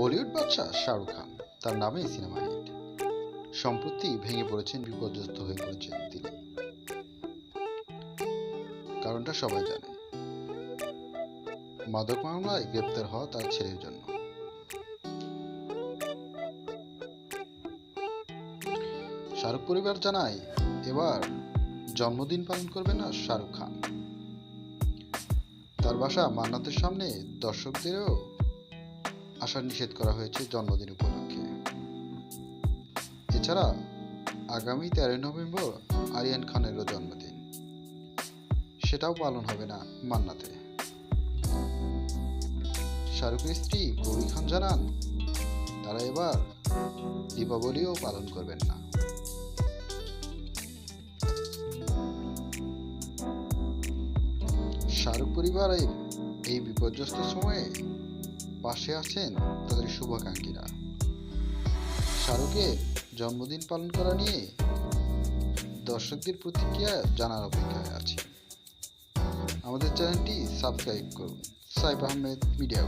বলিউড বাদশাহ শাহরুখ খান। তার নামেই সিনেমা হিট। সম্প্রতি ভেঙে পড়েছেন, বিপর্যস্ত হয়ে পড়েছেন তিনি। কারণটা সবাই জানে। মাদক মামলায় গ্রেপ্তার হওয়া তার ছেলের জন্য। শাহরুখ পরিবার জানায়, এবার জন্মদিন পালন করবে না শাহরুখ খান। তার বাসা মান্নাতের সামনে, দর্শকদেরও আসা নিষেধ করা হয়েছে জন্মদিন উপলক্ষে। এছাড়া আগামী তেরোই নভেম্বর আরিয়ান খানেরও জন্মদিন। সেটাও পালন হবে না মান্নাতে। শাহরুখের স্ত্রী গৌরী খান জানান, তারা এবার দীপাবলিও পালন করবেন না। শাহরুখ পরিবারের এই বিপর্যস্ত সময়ে পাশে আছেন তাদের শুভাকাঙ্ক্ষীরা। শাহরুখের জন্মদিন পালন করা নিয়ে দর্শকদের প্রতিক্রিয়া জানার অপেক্ষায় আছে। আমাদের চ্যানেলটি সাবস্ক্রাইব করুন। সাইফ আহমেদ মিডিয়া